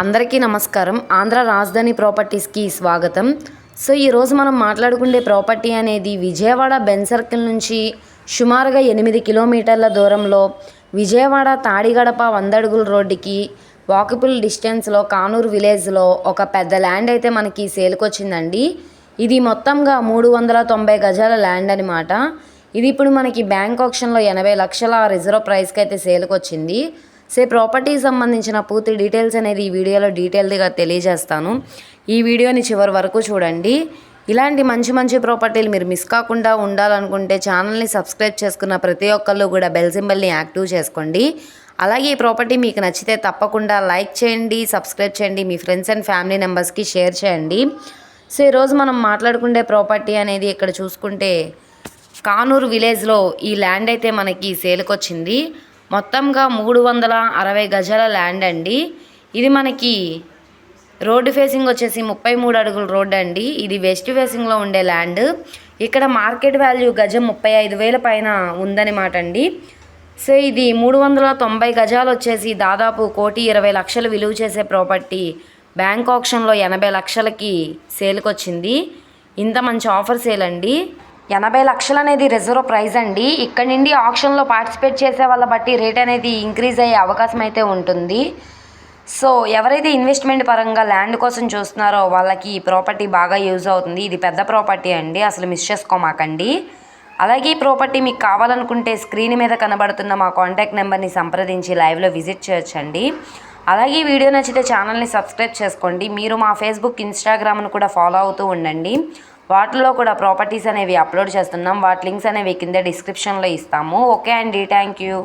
అందరికీ నమస్కారం. ఆంధ్ర రాజధాని ప్రాపర్టీస్కి స్వాగతం. సో ఈరోజు మనం మాట్లాడుకునే ప్రాపర్టీ అనేది విజయవాడ బెన్ సర్కిల్ నుంచి సుమారుగా ఎనిమిది కిలోమీటర్ల దూరంలో విజయవాడ తాడిగడప వందడుగుల రోడ్డుకి వాకబుల్ డిస్టెన్స్లో కానూరు విలేజ్లో ఒక పెద్ద ల్యాండ్ అయితే మనకి సేలుకొచ్చిందండి ఇది మొత్తంగా మూడు వందల తొంభై గజాల ల్యాండ్ అనమాట ఇది ఇప్పుడు మనకి బ్యాంక్ ఆప్షన్లో ఎనభై లక్షల రిజర్వ్ ప్రైస్కి అయితే సేలుకొచ్చింది వచ్చింది. సే ప్రాపర్టీకి సంబంధించిన పూర్తి డీటెయిల్స్ అనేది ఈ వీడియోలో డీటెయిల్గా తెలియజేస్తాను. ఈ వీడియోని చివరి వరకు చూడండి. ఇలాంటి మంచి మంచి ప్రాపర్టీలు మీరు మిస్ కాకుండా ఉండాలనుకుంటే ఛానల్ని సబ్స్క్రైబ్ చేసుకున్న ప్రతి ఒక్కళ్ళు కూడా బెల్ సింబల్ని యాక్టివ్ చేసుకోండి. అలాగే ఈ ప్రాపర్టీ మీకు నచ్చితే తప్పకుండా లైక్ చేయండి సబ్స్క్రైబ్ చేయండి మీ ఫ్రెండ్స్ అండ్ ఫ్యామిలీ మెంబర్స్కి షేర్ చేయండి. సో ఈరోజు మనం మాట్లాడుకునే ప్రాపర్టీ అనేది ఇక్కడ చూసుకుంటే కానూరు విలేజ్లో ఈ ల్యాండ్ అయితే మనకి సేల్కి వచ్చింది. మొత్తంగా మూడు వందల అరవై గజాల ల్యాండ్ అండి. ఇది మనకి రోడ్డు ఫేసింగ్ వచ్చేసి ముప్పై మూడు అడుగుల రోడ్ అండి. ఇది వెస్ట్ ఫేసింగ్లో ఉండే ల్యాండ్. ఇక్కడ మార్కెట్ వాల్యూ గజం ముప్పై ఐదు వేల పైన ఉందన్నమాట అండి. సో ఇది మూడు వందల తొంభై గజాలు వచ్చేసి దాదాపు కోటి ఇరవై లక్షలు విలువ చేసే ప్రాపర్టీ. బ్యాంక్ ఆప్షన్లో ఎనభై లక్షలకి సేల్కి వచ్చింది ఇంత మంచి ఆఫర్ సేల్ అండి. ఎనభై లక్షలు అనేది రిజర్వ్ ప్రైజ్ అండి. ఇక్కడ నుండి ఆప్షన్లో పార్టిసిపేట్ చేసే వాళ్ళ బట్టి రేట్ అనేది ఇంక్రీజ్ అయ్యే అవకాశం అయితే ఉంటుంది. సో ఎవరైతే ఇన్వెస్ట్మెంట్ పరంగా ల్యాండ్ కోసం చూస్తున్నారో వాళ్ళకి ఈ ప్రాపర్టీ బాగా యూజ్ అవుతుంది. ఇది పెద్ద ప్రాపర్టీ అండి. అసలు మిస్ చేసుకోమాకండి. అలాగే ఈ ప్రాపర్టీ మీకు కావాలనుకుంటే స్క్రీన్ మీద కనబడుతున్న మా కాంటాక్ట్ నెంబర్ని సంప్రదించి లైవ్లో విజిట్ చేయొచ్చండి. అలాగే ఈ వీడియో నచ్చితే ఛానల్ని సబ్స్క్రైబ్ చేసుకోండి. మీరు మా ఫేస్బుక్ ఇన్స్టాగ్రామ్ను కూడా ఫాలో అవుతూ ఉండండి. వాటిలో కూడా ప్రాపర్టీస్ అనేవి అప్లోడ్ చేస్తున్నాం. వాటి లింక్స్ అనేవి కింద డిస్క్రిప్షన్లో ఇస్తాము. ఓకే అండి. Thank you.